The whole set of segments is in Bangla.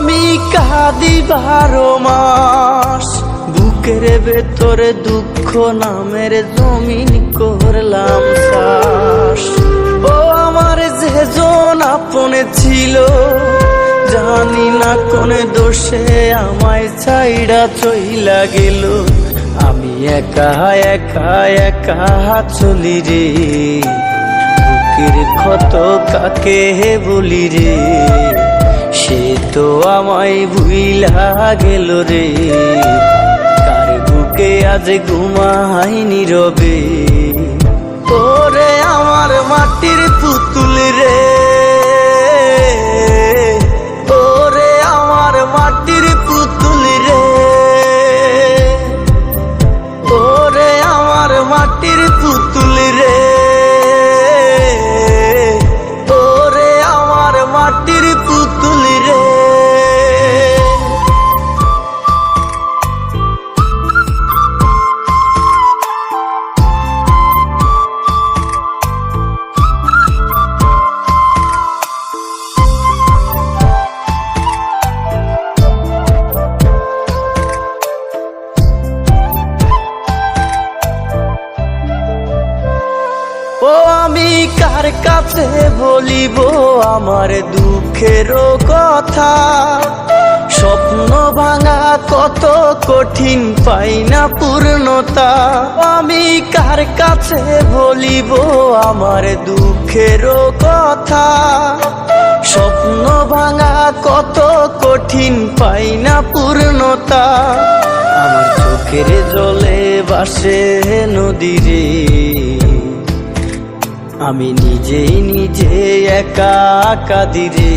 কাঁদি বারো মাস, বুকের ভেতরে দুঃখ নামের জমিন করলাম শ্বাস। ও আমার যে জন আপনে ছিল, জানি না কোন দোষে আমায় ছাইড়া চইলা গেল। আমি একা একা একা চলি রে। বুকের ক্ষত কাকে বলি রে? তো আমায় ভুইলা গেল রে। কার বুকে আজ ঘুমাই নীরবে ওরে আমার মাটির পুতুল ও, আমি কার কাছে বলিব আমার দুঃখের কথা? স্বপ্ন ভাঙা কত কঠিন, পাই না পূর্ণতা। আমি কার কাছে বলিব আমার দুঃখের কথা? স্বপ্ন ভাঙা কত কঠিন, পাই না পূর্ণতা। আমার চোখের জলে বাসে নদীরে আমি নিজেই নিজে একা, কাদিরে।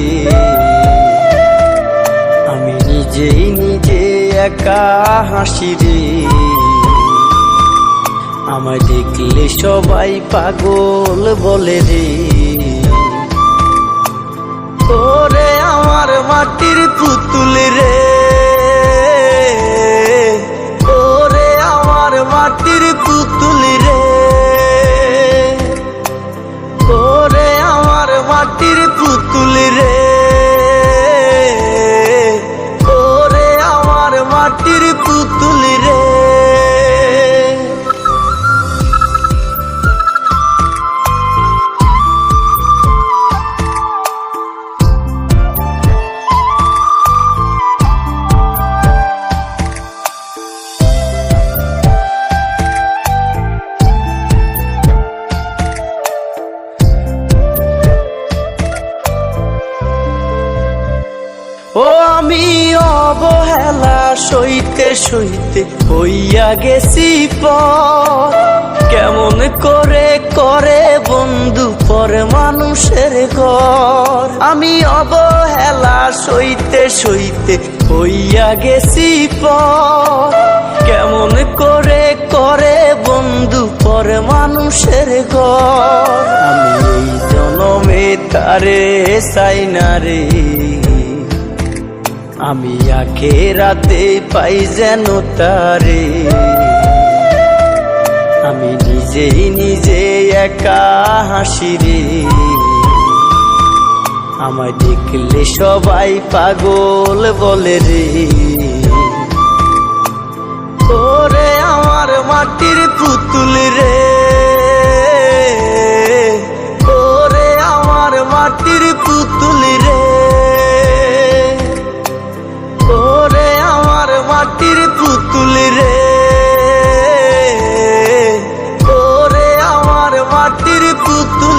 আমি নিজেই নিজে একা হাসি রে আমায় দেখলে সবাই পাগল বলে রে। ওরে আমার মাটির পুতুল মাটির পুতুল রে। ও আমি অবহেলা, সইতে সইতে হইয়া গেছি পর কেমন করে করে বন্ধু পর মানুষের ঘর। আমি অবহেলা, সইতে সইতে হইয়া গেছি পর কেমন করে করে বন্ধু পর মানুষের ঘর। আমি জনমে তারে চাই না রে। আমি আখে রাতে পাই যেন তারে। আমি নিজেই নিজে একা হাসি রে। আমায় দেখলে সবাই পাগল বলে রে। ওরে আমার মাটির পুতুল রে। tú